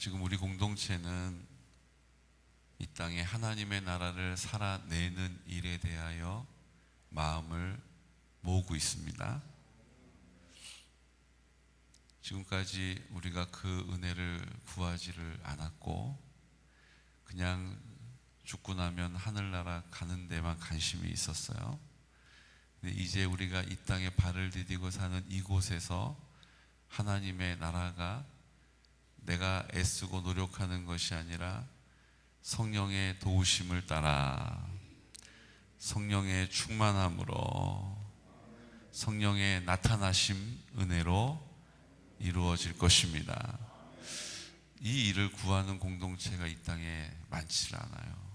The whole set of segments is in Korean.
지금 우리 공동체는 이 땅에 하나님의 나라를 살아내는 일에 대하여 마음을 모으고 있습니다. 지금까지 우리가 그 은혜를 구하지를 않았고 그냥 죽고 나면 하늘나라 가는 데만 관심이 있었어요. 근데 이제 우리가 이 땅에 발을 디디고 사는 이곳에서 하나님의 나라가 내가 애쓰고 노력하는 것이 아니라 성령의 도우심을 따라 성령의 충만함으로 성령의 나타나심 은혜로 이루어질 것입니다. 이 일을 구하는 공동체가 이 땅에 많지 않아요.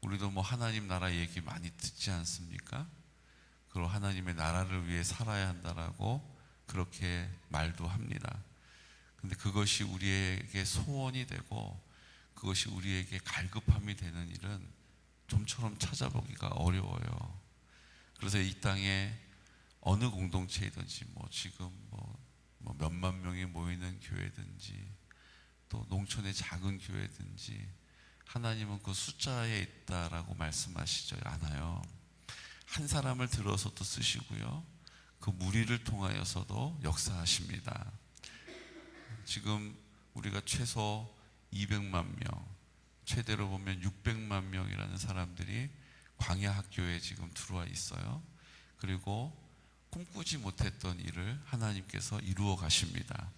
우리도 뭐 하나님 나라 얘기 많이 듣지 않습니까? 그리고 하나님의 나라를 위해 살아야 한다라고 그렇게 말도 합니다. 근데 그것이 우리에게 소원이 되고 그것이 우리에게 갈급함이 되는 일은 좀처럼 찾아보기가 어려워요. 그래서 이 땅에 어느 공동체이든지 뭐 지금 뭐, 뭐 몇만 명이 모이는 교회든지 또 농촌의 작은 교회든지 하나님은 그 숫자에 있다라고 말씀하시지 않아요. 한 사람을 들어서도 쓰시고요. 그 무리를 통하여서도 역사하십니다. 지금 우리가 최소 200만 명, 최대로 보면 600만 명이라는 사람들이 광야 학교에 지금 들어와 있어요. 그리고 꿈꾸지 못했던 일을 하나님께서 이루어 가십니다.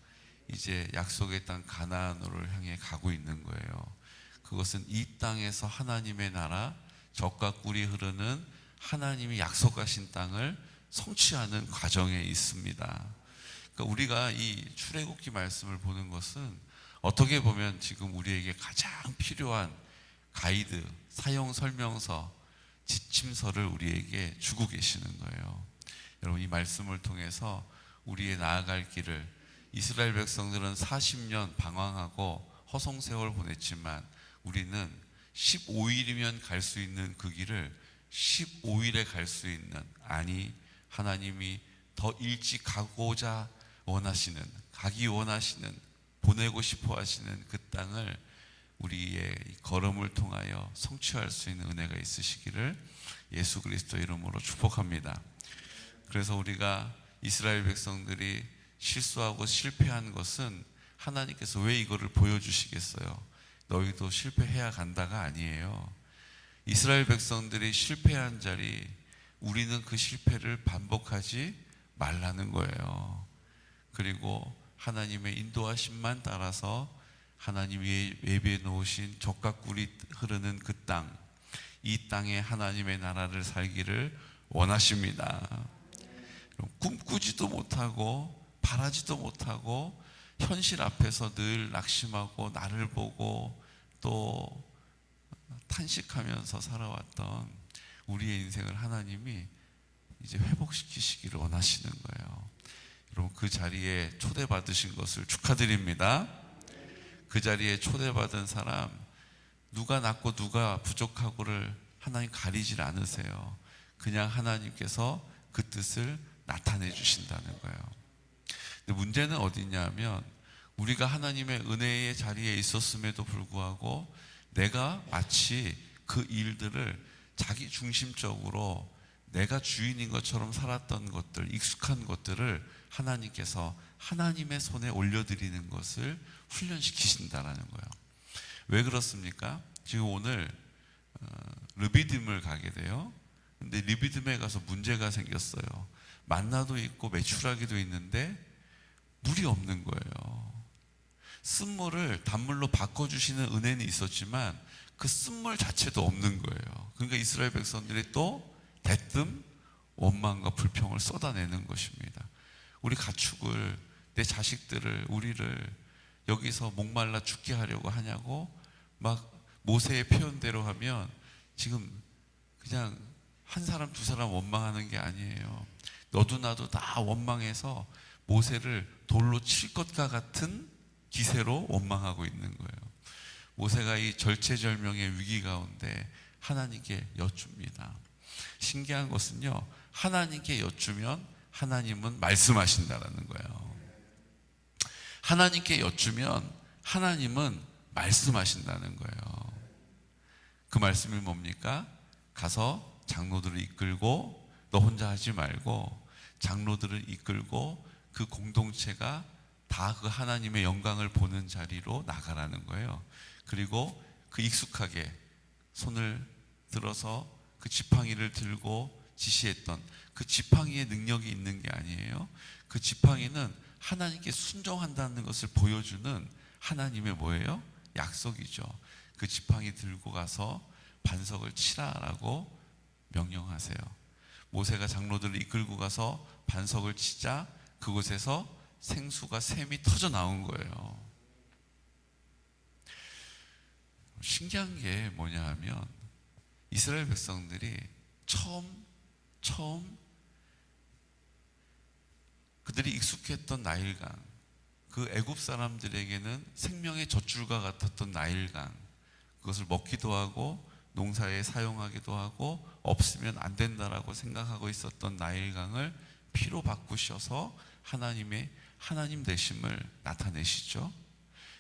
이제 약속의 땅 가나안으로 향해 가고 있는 거예요. 그것은 이 땅에서 하나님의 나라 적과 꿀이 흐르는 하나님이 약속하신 땅을 성취하는 과정에 있습니다. 그러니까 우리가 이 출애굽기 말씀을 보는 것은 어떻게 보면 지금 우리에게 가장 필요한 가이드, 사용 설명서, 지침서를 우리에게 주고 계시는 거예요. 여러분 이 말씀을 통해서 우리의 나아갈 길을 이스라엘 백성들은 40년 방황하고 허송 세월 보냈지만 우리는 15일이면 갈 수 있는 그 길을 15일에 갈 수 있는 아니 하나님이 더 일찍 가고자 원하시는 가기 원하시는 보내고 싶어 하시는 그 땅을 우리의 걸음을 통하여 성취할 수 있는 은혜가 있으시기를 예수 그리스도 이름으로 축복합니다. 그래서 우리가 이스라엘 백성들이 실수하고 실패한 것은 하나님께서 왜 이거를 보여주시겠어요? 너희도 실패해야 간다가 아니에요. 이스라엘 백성들이 실패한 자리, 우리는 그 실패를 반복하지 말라는 거예요. 그리고 하나님의 인도하심만 따라서 하나님이 예비해 놓으신 적과 꿀이 흐르는 그 땅, 이 땅에 하나님의 나라를 살기를 원하십니다. 꿈꾸지도 못하고 바라지도 못하고 현실 앞에서 늘 낙심하고 나를 보고 또 탄식하면서 살아왔던 우리의 인생을 하나님이 이제 회복시키시기를 원하시는 거예요. 여러분 그 자리에 초대받으신 것을 축하드립니다. 그 자리에 초대받은 사람 누가 낫고 누가 부족하고를 하나님 가리질 않으세요. 그냥 하나님께서 그 뜻을 나타내 주신다는 거예요. 근데 문제는 어디냐면 우리가 하나님의 은혜의 자리에 있었음에도 불구하고 내가 마치 그 일들을 자기 중심적으로 내가 주인인 것처럼 살았던 것들, 익숙한 것들을 하나님께서 하나님의 손에 올려드리는 것을 훈련시키신다라는 거예요. 왜 그렇습니까? 지금 오늘 어, 르비딤을 가게 돼요. 근데 르비딤에 가서 문제가 생겼어요. 만나도 있고 매출하기도 있는데 물이 없는 거예요. 쓴물을 단물로 바꿔주시는 은혜는 있었지만 그 쓴물 자체도 없는 거예요. 그러니까 이스라엘 백성들이 또 대뜸 원망과 불평을 쏟아내는 것입니다. 우리 가축을 내 자식들을 우리를 여기서 목말라 죽게 하려고 하냐고 막 모세의 표현대로 하면 지금 그냥 한 사람 두 사람 원망하는 게 아니에요. 너도 나도 다 원망해서 모세를 돌로 칠 것과 같은 기세로 원망하고 있는 거예요. 모세가 이 절체절명의 위기 가운데 하나님께 여쭙니다. 신기한 것은요, 하나님께 여쭈면 하나님은 말씀하신다라는 거예요. 하나님께 여쭈면 하나님은 말씀하신다는 거예요. 그 말씀이 뭡니까? 가서 장로들을 이끌고 너 혼자 하지 말고 장로들을 이끌고 그 공동체가 다 그 하나님의 영광을 보는 자리로 나가라는 거예요. 그리고 그 익숙하게 손을 들어서 그 지팡이를 들고 지시했던 그 지팡이의 능력이 있는 게 아니에요. 그 지팡이는 하나님께 순종한다는 것을 보여주는 하나님의 뭐예요? 약속이죠. 그 지팡이 들고 가서 반석을 치라라고 명령하세요. 모세가 장로들을 이끌고 가서 반석을 치자 그곳에서 생수가 샘이 터져 나온 거예요. 신기한 게 뭐냐 하면 이스라엘 백성들이 처음 처음 그들이 익숙했던 나일강 그 애굽 사람들에게는 생명의 젖줄과 같았던 나일강 그것을 먹기도 하고 농사에 사용하기도 하고 없으면 안 된다라고 생각하고 있었던 나일강을 피로 바꾸셔서 하나님의 하나님 되심을 나타내시죠.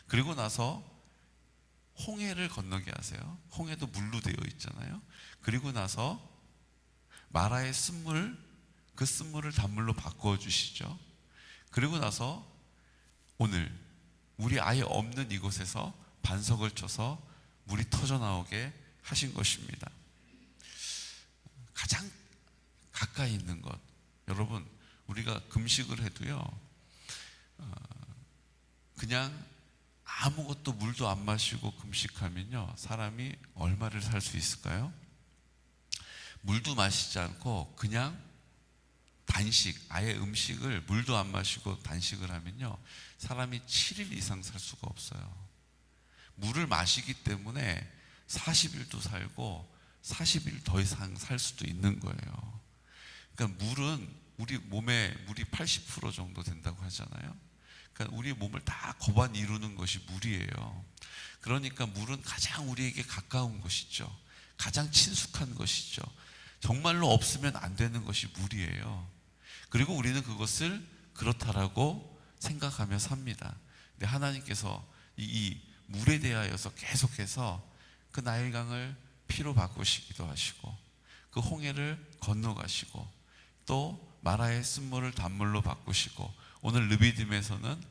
그리고 나서 홍해를 건너게 하세요. 홍해도 물로 되어 있잖아요. 그리고 나서 마라의 쓴물 그 쓴물을 단물로 바꾸어 주시죠. 그리고 나서 오늘 물이 아예 없는 이곳에서 반석을 쳐서 물이 터져 나오게 하신 것입니다. 가장 가까이 있는 것. 여러분, 우리가 금식을 해도요, 어, 그냥 아무것도 물도 안 마시고 금식하면요, 사람이 얼마를 살 수 있을까요? 물도 마시지 않고 그냥 단식, 아예 음식을 물도 안 마시고 단식을 하면요, 사람이 7일 이상 살 수가 없어요. 물을 마시기 때문에 40일도 살고 40일 더 이상 살 수도 있는 거예요. 그러니까 물은 우리 몸에 물이 80% 정도 된다고 하잖아요. 그러니까 우리 몸을 다 거반 이루는 것이 물이에요. 그러니까 물은 가장 우리에게 가까운 것이죠. 가장 친숙한 것이죠. 정말로 없으면 안 되는 것이 물이에요. 그리고 우리는 그것을 그렇다라고 생각하며 삽니다. 근데 하나님께서 이, 이 물에 대하여서 계속해서 그 나일강을 피로 바꾸시기도 하시고 그 홍해를 건너가시고 또 마라의 쓴물을 단물로 바꾸시고 오늘 르비딤에서는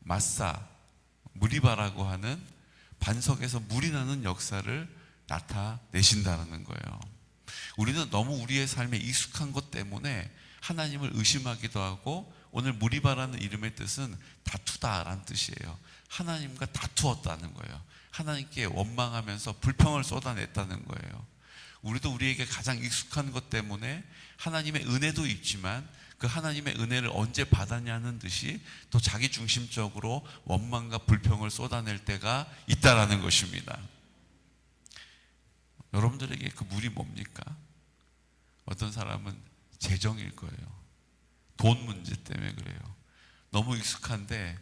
마사 무리바라고 하는 반석에서 물이 나는 역사를 나타내신다는 거예요. 우리는 너무 우리의 삶에 익숙한 것 때문에 하나님을 의심하기도 하고 오늘 무리바라는 이름의 뜻은 다투다라는 뜻이에요. 하나님과 다투었다는 거예요. 하나님께 원망하면서 불평을 쏟아냈다는 거예요. 우리도 우리에게 가장 익숙한 것 때문에 하나님의 은혜도 있지만 그 하나님의 은혜를 언제 받았냐는 듯이 또 자기 중심적으로 원망과 불평을 쏟아낼 때가 있다라는 것입니다. 여러분들에게 그 물이 뭡니까? 어떤 사람은 재정일 거예요. 돈 문제 때문에 그래요. 너무 익숙한데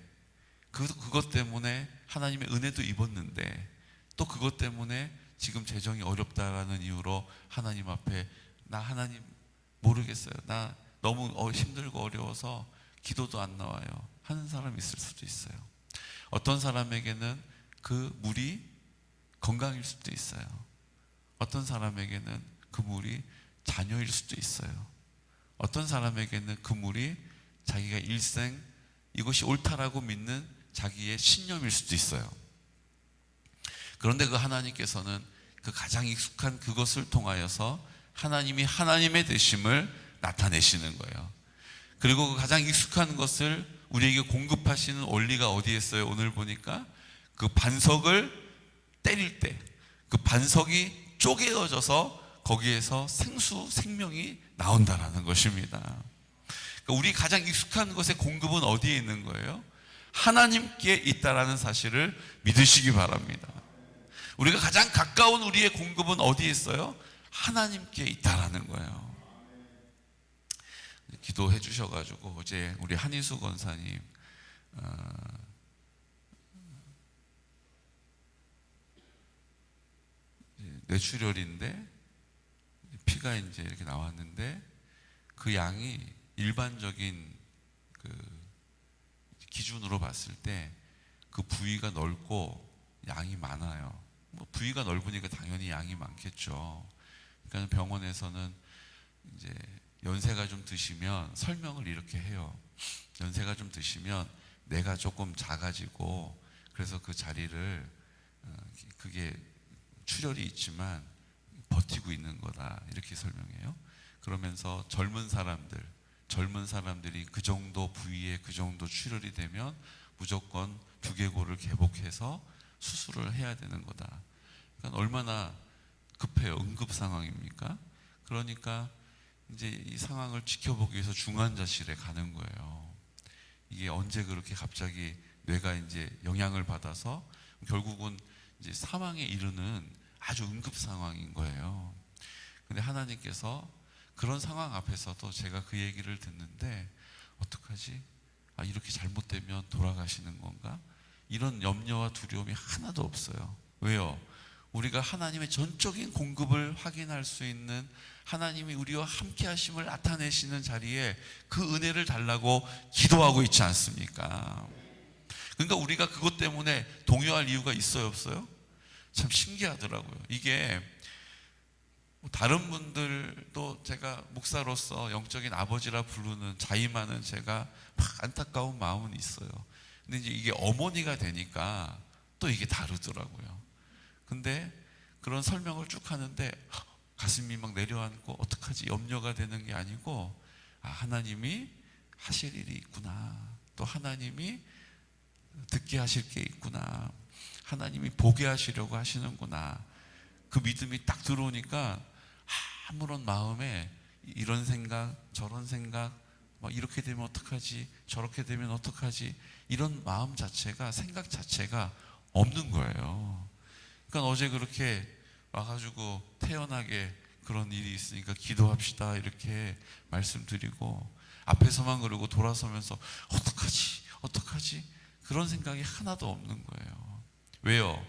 그, 그것 때문에 하나님의 은혜도 입었는데 또 그것 때문에 지금 재정이 어렵다라는 이유로 하나님 앞에 나 하나님 모르겠어요. 나 너무 어, 힘들고 어려워서 기도도 안 나와요. 하는 사람이 있을 수도 있어요. 어떤 사람에게는 그 물이 건강일 수도 있어요. 어떤 사람에게는 그 물이 자녀일 수도 있어요. 어떤 사람에게는 그 물이 자기가 일생 이것이 옳다라고 믿는 자기의 신념일 수도 있어요. 그런데 그 하나님께서는 그 가장 익숙한 그것을 통하여서 하나님이 하나님의 되심을 나타내시는 거예요. 그리고 그 가장 익숙한 것을 우리에게 공급하시는 원리가 어디에 있어요? 오늘 보니까 그 반석을 때릴 때 그 반석이 쪼개어져서 거기에서 생수, 생명이 나온다라는 것입니다. 그러니까 우리 가장 익숙한 것의 공급은 어디에 있는 거예요? 하나님께 있다라는 사실을 믿으시기 바랍니다. 우리가 가장 가까운 우리의 공급은 어디에 있어요? 하나님께 있다라는 거예요. 기도해 주셔가지고 어제 우리 한희수 권사님 어, 뇌출혈인데 피가 이제 이렇게 나왔는데 그 양이 일반적인 그 기준으로 봤을 때 그 부위가 넓고 양이 많아요. 뭐 부위가 넓으니까 당연히 양이 많겠죠. 그러니까 병원에서는 이제 연세가 좀 드시면 설명을 이렇게 해요. 연세가 좀 드시면 내가 조금 작아지고 그래서 그 자리를 어, 그게 출혈이 있지만 버티고 있는 거다 이렇게 설명해요. 그러면서 젊은 사람들 젊은 사람들이 그 정도 부위에 그 정도 출혈이 되면 무조건 두개골을 개복해서 수술을 해야 되는 거다. 그러니까 얼마나 급해요. 응급 상황입니까? 그러니까 이제 이 상황을 지켜보기 위해서 중환자실에 가는 거예요. 이게 언제 그렇게 갑자기 뇌가 이제 영향을 받아서 결국은 이제 사망에 이르는 아주 응급 상황인 거예요. 근데 하나님께서 그런 상황 앞에서도 제가 그 얘기를 듣는데 어떡하지? 아, 이렇게 잘못되면 돌아가시는 건가? 이런 염려와 두려움이 하나도 없어요. 왜요? 우리가 하나님의 전적인 공급을 확인할 수 있는 하나님이 우리와 함께 하심을 나타내시는 자리에 그 은혜를 달라고 기도하고 있지 않습니까? 그러니까 우리가 그것 때문에 동요할 이유가 있어요, 없어요? 참 신기하더라고요. 이게 뭐 다른 분들도 제가 목사로서 영적인 아버지라 부르는 자임하는 제가 막 안타까운 마음은 있어요. 근데 이제 이게 어머니가 되니까 또 이게 다르더라고요. 근데 그런 설명을 쭉 하는데 가슴이 막 내려앉고 어떡하지 염려가 되는 게 아니고 아 하나님이 하실 일이 있구나. 또 하나님이 듣게 하실 게 있구나. 하나님이 보게 하시려고 하시는구나. 그 믿음이 딱 들어오니까 아무런 마음에 이런 생각, 저런 생각, 뭐 이렇게 되면 어떡하지, 저렇게 되면 어떡하지, 이런 마음 자체가, 생각 자체가 없는 거예요. 그러니까 어제 그렇게 와가지고 태연하게 그런 일이 있으니까 기도합시다, 이렇게 말씀드리고, 앞에서만 그러고 돌아서면서 어떡하지, 어떡하지, 그런 생각이 하나도 없는 거예요. 왜요?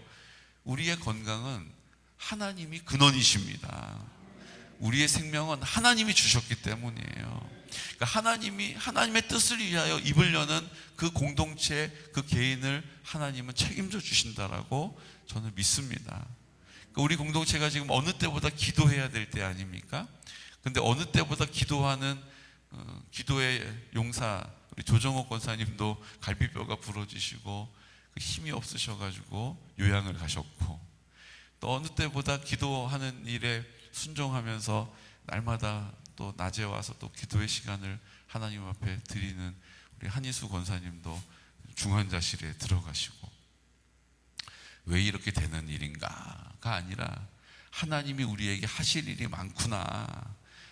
우리의 건강은 하나님이 근원이십니다. 우리의 생명은 하나님이 주셨기 때문이에요. 그러니까 하나님이 하나님의 뜻을 위하여 입으려는 그 공동체, 그 개인을 하나님은 책임져 주신다라고 저는 믿습니다. 그러니까 우리 공동체가 지금 어느 때보다 기도해야 될 때 아닙니까? 근데 어느 때보다 기도하는 어, 기도의 용사 우리 조정옥 권사님도 갈비뼈가 부러지시고 그 힘이 없으셔가지고 요양을 가셨고 또 어느 때보다 기도하는 일에 순종하면서 날마다 또 낮에 와서 또 기도의 시간을 하나님 앞에 드리는 우리 한희수 권사님도 중환자실에 들어가시고 왜 이렇게 되는 일인가가 아니라 하나님이 우리에게 하실 일이 많구나.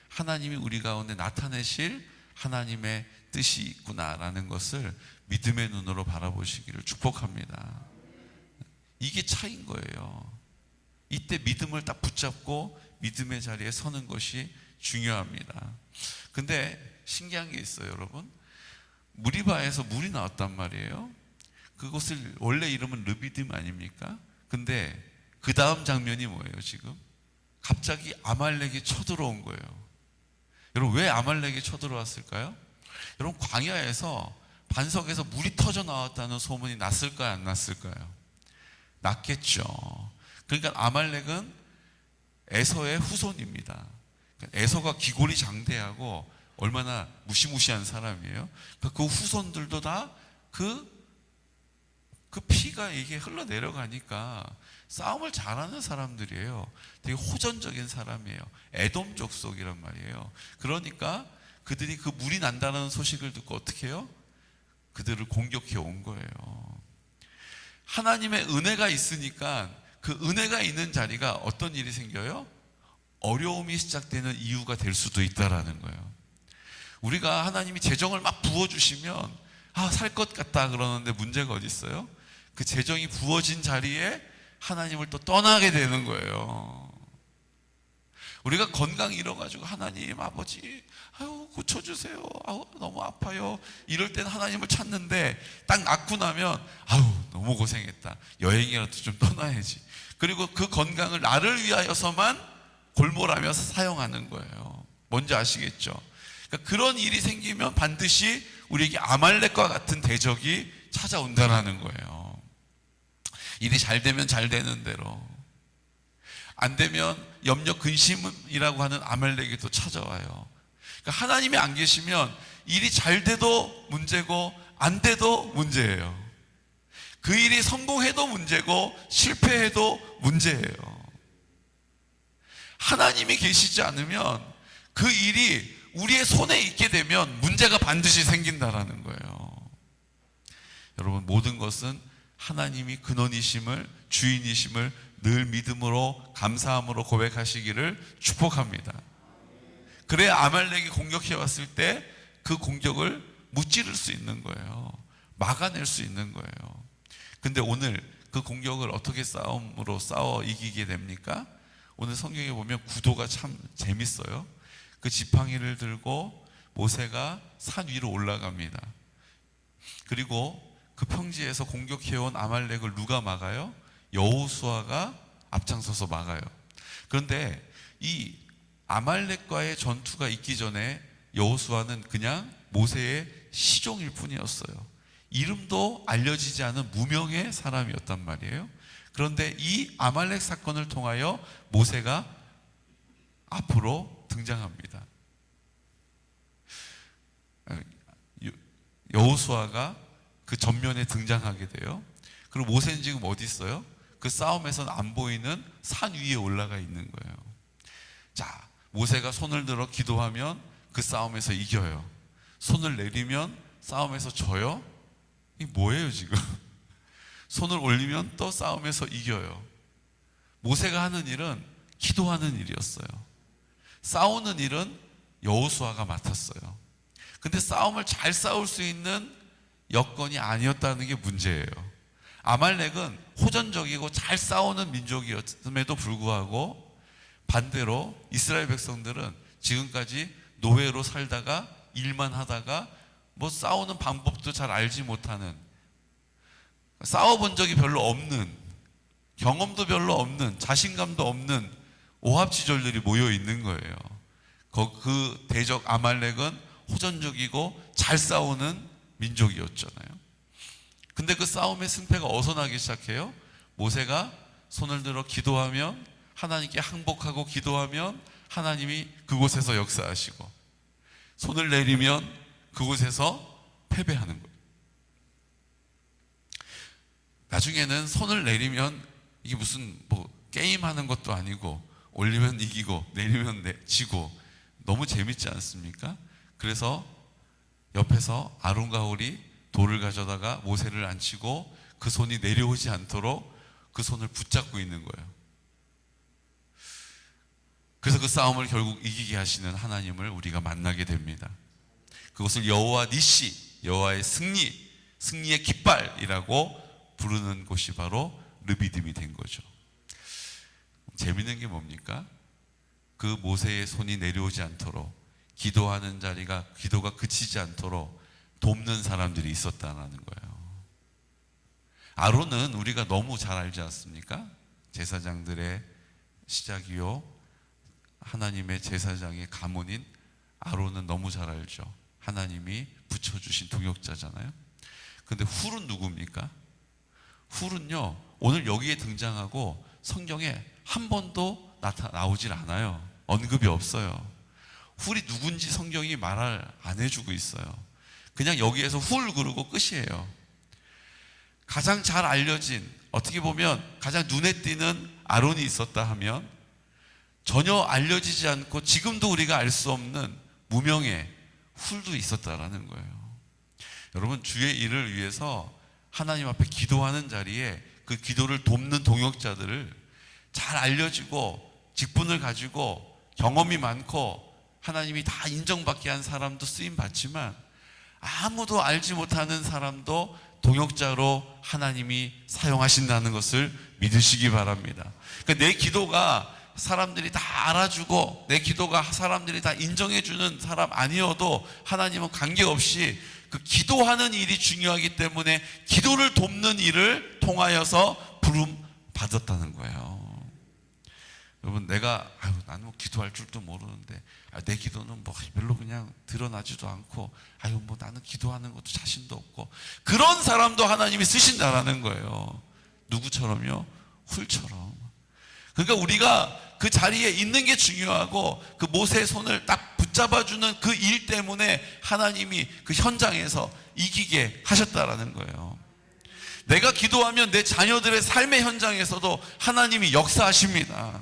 하나님이 우리 가운데 나타내실 하나님의 뜻이 있구나라는 것을 믿음의 눈으로 바라보시기를 축복합니다. 이게 차인 거예요. 이때 믿음을 딱 붙잡고 믿음의 자리에 서는 것이 중요합니다. 근데 신기한 게 있어요, 여러분. 무리바에서 물이 나왔단 말이에요. 그곳을 원래 이름은 르비딤 아닙니까? 근데 그 다음 장면이 뭐예요, 지금? 갑자기 아말렉이 쳐들어온 거예요. 여러분, 왜 아말렉이 쳐들어왔을까요? 여러분, 광야에서 반석에서 물이 터져 나왔다는 소문이 났을까요, 안 났을까요? 났겠죠. 그러니까 아말렉은 에서의 후손입니다. 그러니까 에서가 기골이 장대하고 얼마나 무시무시한 사람이에요. 그러니까 그 후손들도 다 그 그 피가 이게 흘러 내려가니까 싸움을 잘하는 사람들이에요. 되게 호전적인 사람이에요. 에돔 족 속이란 말이에요. 그러니까 그들이 그 물이 난다는 소식을 듣고 어떻게 해요? 그들을 공격해 온 거예요. 하나님의 은혜가 있으니까 그 은혜가 있는 자리가 어떤 일이 생겨요? 어려움이 시작되는 이유가 될 수도 있다라는 거예요. 우리가 하나님이 재정을 막 부어주시면 아, 살 것 같다 그러는데 문제가 어디 있어요? 그 재정이 부어진 자리에 하나님을 또 떠나게 되는 거예요. 우리가 건강 잃어가지고 하나님 아버지 아유 고쳐주세요. 아우 너무 아파요. 이럴 때는 하나님을 찾는데 딱 낫고 나면 아유 너무 고생했다. 여행이라도 좀 떠나야지. 그리고 그 건강을 나를 위하여서만 골몰하면서 사용하는 거예요. 뭔지 아시겠죠? 그러니까 그런 일이 생기면 반드시 우리에게 아말렉과 같은 대적이 찾아온다라는 거예요 일이 잘 되면 잘 되는 대로 안 되면 염려 근심이라고 하는 아말렉이 또 찾아와요. 그러니까 하나님이 안 계시면 일이 잘 돼도 문제고 안 돼도 문제예요. 그 일이 성공해도 문제고 실패해도 문제예요. 하나님이 계시지 않으면 그 일이 우리의 손에 있게 되면 문제가 반드시 생긴다라는 거예요. 여러분 모든 것은 하나님이 근원이심을 주인이심을 늘 믿음으로 감사함으로 고백하시기를 축복합니다. 그래야 아말렉이 공격해 왔을 때 그 공격을 무찌를 수 있는 거예요. 막아낼 수 있는 거예요. 근데 오늘 그 공격을 어떻게 싸움으로 싸워 이기게 됩니까? 오늘 성경에 보면 구도가 참 재밌어요. 그 지팡이를 들고 모세가 산 위로 올라갑니다. 그리고 그 평지에서 공격해온 아말렉을 누가 막아요? 여호수아가 앞장서서 막아요. 그런데 이 아말렉과의 전투가 있기 전에 여호수아는 그냥 모세의 시종일 뿐이었어요. 이름도 알려지지 않은 무명의 사람이었단 말이에요. 그런데 이 아말렉 사건을 통하여 모세가 앞으로 등장합니다. 여호수아가 그 전면에 등장하게 돼요. 그리고 모세는 지금 어디 있어요? 그 싸움에서는 안 보이는 산 위에 올라가 있는 거예요. 자, 모세가 손을 들어 기도하면 그 싸움에서 이겨요. 손을 내리면 싸움에서 져요? 이 뭐예요, 지금? 손을 올리면 또 싸움에서 이겨요. 모세가 하는 일은 기도하는 일이었어요. 싸우는 일은 여호수아가 맡았어요. 근데 싸움을 잘 싸울 수 있는 여건이 아니었다는 게 문제예요. 아말렉은 호전적이고 잘 싸우는 민족이었음에도 불구하고 반대로 이스라엘 백성들은 지금까지 노예로 살다가 일만 하다가 뭐 싸우는 방법도 잘 알지 못하는 싸워본 적이 별로 없는 경험도 별로 없는 자신감도 없는 오합지졸들이 모여 있는 거예요. 거- 그 대적 아말렉은 호전적이고 잘 싸우는 민족이었잖아요. 근데 그 싸움의 승패가 어디서 나기 시작해요? 모세가 손을 들어 기도하면 하나님께 항복하고 기도하면 하나님이 그곳에서 역사하시고 손을 내리면 그곳에서 패배하는 거예요. 나중에는 손을 내리면 이게 무슨 뭐 게임 하는 것도 아니고 올리면 이기고 내리면 내, 지고 너무 재밌지 않습니까? 그래서 옆에서 아론과 홀이 돌을 가져다가 모세를 앉히고 그 손이 내려오지 않도록 그 손을 붙잡고 있는 거예요. 그래서 그 싸움을 결국 이기게 하시는 하나님을 우리가 만나게 됩니다. 그것을 여호와 니시, 여호와의 승리, 승리의 깃발이라고 부르는 곳이 바로 르비딤이 된 거죠. 재밌는 게 뭡니까? 그 모세의 손이 내려오지 않도록 기도하는 자리가 기도가 그치지 않도록 돕는 사람들이 있었다라는 거예요. 아론은 우리가 너무 잘 알지 않습니까? 제사장들의 시작이요. 하나님의 제사장의 가문인 아론은 너무 잘 알죠. 하나님이 붙여주신 동역자잖아요. 근데 훌은 누굽니까? 훌은요, 오늘 여기에 등장하고 성경에 한 번도 나타, 나오질 않아요. 언급이 없어요. 훌이 누군지 성경이 말을 안 해주고 있어요. 그냥 여기에서 훌 그러고 끝이에요. 가장 잘 알려진, 어떻게 보면 가장 눈에 띄는 아론이 있었다 하면 전혀 알려지지 않고 지금도 우리가 알 수 없는 무명의 훌도 있었다라는 거예요. 여러분, 주의 일을 위해서 하나님 앞에 기도하는 자리에 그 기도를 돕는 동역자들을 잘 알려지고 직분을 가지고 경험이 많고 하나님이 다 인정받게 한 사람도 쓰임 받지만 아무도 알지 못하는 사람도 동역자로 하나님이 사용하신다는 것을 믿으시기 바랍니다. 그러니까 내 기도가 사람들이 다 알아주고 내 기도가 사람들이 다 인정해주는 사람 아니어도 하나님은 관계없이 그 기도하는 일이 중요하기 때문에 기도를 돕는 일을 통하여서 부름 받았다는 거예요. 여러분 내가 아유 나는 뭐 기도할 줄도 모르는데 아, 내 기도는 뭐 별로 그냥 드러나지도 않고 아유 뭐 나는 기도하는 것도 자신도 없고 그런 사람도 하나님이 쓰신다라는 거예요. 누구처럼요? 훌처럼. 그러니까 우리가 그 자리에 있는 게 중요하고 그 모세의 손을 딱 붙잡아주는 그 일 때문에 하나님이 그 현장에서 이기게 하셨다라는 거예요. 내가 기도하면 내 자녀들의 삶의 현장에서도 하나님이 역사하십니다.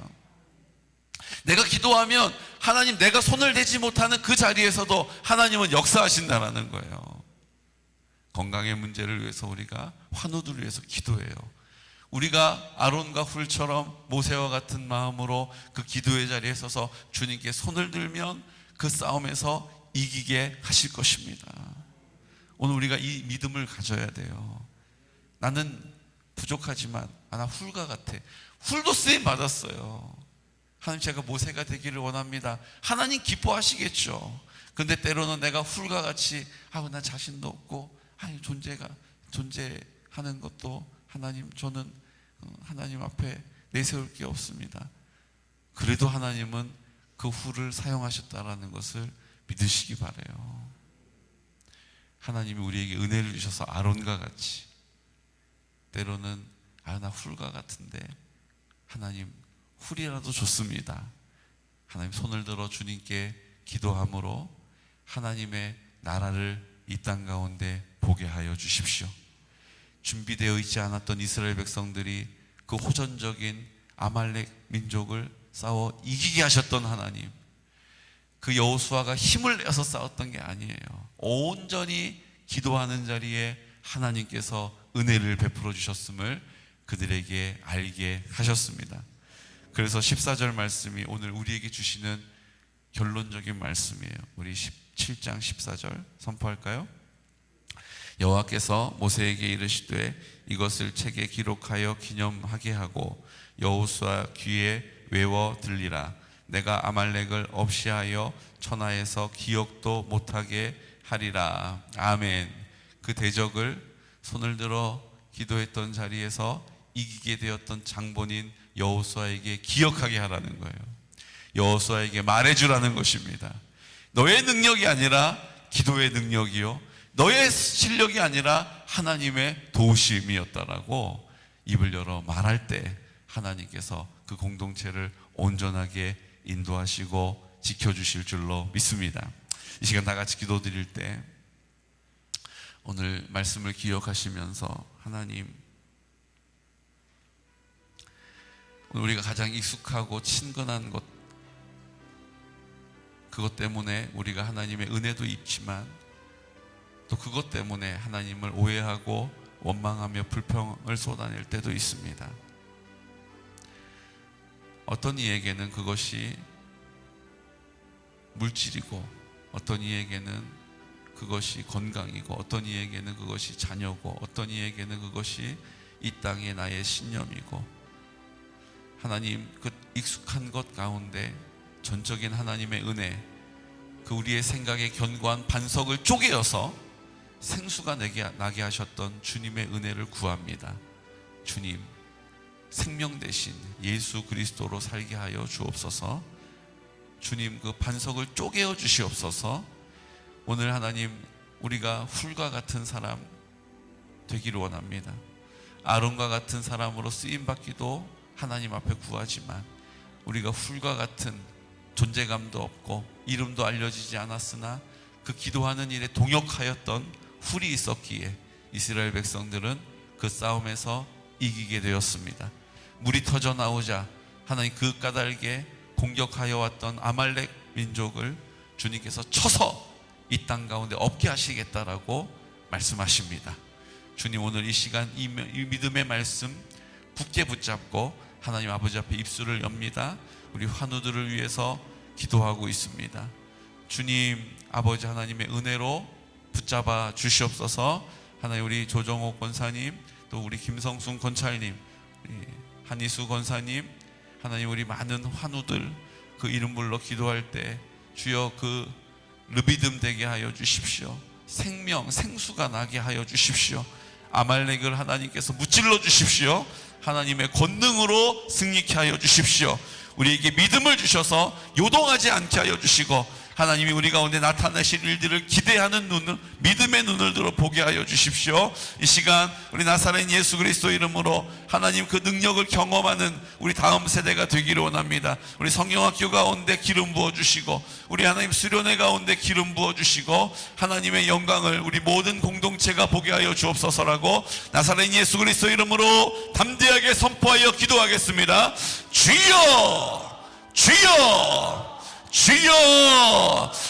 내가 기도하면 하나님 내가 손을 대지 못하는 그 자리에서도 하나님은 역사하신다라는 거예요. 건강의 문제를 위해서 우리가 환우들을 위해서 기도해요. 우리가 아론과 훌처럼 모세와 같은 마음으로 그 기도의 자리에 서서 주님께 손을 들면 그 싸움에서 이기게 하실 것입니다. 오늘 우리가 이 믿음을 가져야 돼요. 나는 부족하지만 아, 나 훌과 같아. 훌도 쓰임 받았어요. 하나님 제가 모세가 되기를 원합니다. 하나님 기뻐하시겠죠. 근데 때로는 내가 훌과 같이 아우 나 자신도 없고 아니 존재가 존재하는 것도 하나님 저는 어, 하나님 앞에 내세울 게 없습니다. 그래도 하나님은 그 후를 사용하셨다라는 것을 믿으시기 바래요. 하나님이 우리에게 은혜를 주셔서 아론과 같이 때로는 아나 훌과 같은데 하나님 훌이라도 좋습니다. 하나님 손을 들어 주님께 기도함으로 하나님의 나라를 이 땅 가운데 보게 하여 주십시오. 준비되어 있지 않았던 이스라엘 백성들이 그 호전적인 아말렉 민족을 싸워 이기게 하셨던 하나님. 그 여호수아가 힘을 내서 싸웠던 게 아니에요. 온전히 기도하는 자리에 하나님께서 은혜를 베풀어 주셨음을 그들에게 알게 하셨습니다. 그래서 14절 말씀이 오늘 우리에게 주시는 결론적인 말씀이에요. 우리 17장 14절 선포할까요? 여호와께서 모세에게 이르시되 이것을 책에 기록하여 기념하게 하고 여호수아 귀에 외워 들리라 내가 아말렉을 없이하여 천하에서 기억도 못하게 하리라 아멘 그 대적을 손을 들어 기도했던 자리에서 이기게 되었던 장본인 여호수아에게 기억하게 하라는 거예요. 여호수아에게 말해주라는 것입니다. 너의 능력이 아니라 기도의 능력이요. 너의 실력이 아니라 하나님의 도우심이었다라고 입을 열어 말할 때 하나님께서 그 공동체를 온전하게 인도하시고 지켜주실 줄로 믿습니다. 이 시간 다 같이 기도 드릴 때 오늘 말씀을 기억하시면서 하나님 우리가 가장 익숙하고 친근한 것 그것 때문에 우리가 하나님의 은혜도 입지만 또 그것 때문에 하나님을 오해하고 원망하며 불평을 쏟아낼 때도 있습니다. 어떤 이에게는 그것이 물질이고 어떤 이에게는 그것이 건강이고 어떤 이에게는 그것이 자녀고 어떤 이에게는 그것이 이 땅의 나의 신념이고 하나님 그 익숙한 것 가운데 전적인 하나님의 은혜 그 우리의 생각에 견고한 반석을 쪼개어서 생수가 나게, 하셨던 주님의 은혜를 구합니다. 주님 생명 대신 예수 그리스도로 살게 하여 주옵소서. 주님 그 반석을 쪼개어 주시옵소서. 오늘 하나님 우리가 훌과 같은 사람 되기를 원합니다. 아론과 같은 사람으로 쓰임 받기도 하나님 앞에 구하지만 우리가 훌과 같은 존재감도 없고 이름도 알려지지 않았으나 그 기도하는 일에 동역하였던 훌이 있었기에 이스라엘 백성들은 그 싸움에서 이기게 되었습니다. 물이 터져 나오자 하나님 그 까닭에 공격하여 왔던 아말렉 민족을 주님께서 쳐서 이 땅 가운데 없게 하시겠다라고 말씀하십니다. 주님 오늘 이 시간 이 믿음의 말씀 굳게 붙잡고 하나님 아버지 앞에 입술을 엽니다. 우리 환우들을 위해서 기도하고 있습니다. 주님 아버지 하나님의 은혜로 붙잡아 주시옵소서. 하나님 우리 조정옥 권사님 또 우리 김성순 권찰님 한이수 권사님 하나님 우리 많은 환우들 그 이름 불러 기도할 때 주여 그 르비듬 되게 하여 주십시오. 생명 생수가 나게 하여 주십시오. 아말렉을 하나님께서 무찔러 주십시오. 하나님의 권능으로 승리케 하여 주십시오. 우리에게 믿음을 주셔서 요동하지 않게 하여 주시고 하나님이 우리 가운데 나타내실 일들을 기대하는 눈을 믿음의 눈을 들어 보게 하여 주십시오. 이 시간 우리 나사렛 예수 그리스도 이름으로 하나님 그 능력을 경험하는 우리 다음 세대가 되기를 원합니다. 우리 성경학교 가운데 기름 부어 주시고 우리 하나님 수련회 가운데 기름 부어 주시고 하나님의 영광을 우리 모든 공동체가 보게 하여 주옵소서라고 나사렛 예수 그리스도 이름으로 담대하게 선포하여 기도하겠습니다. 주여 주여 주여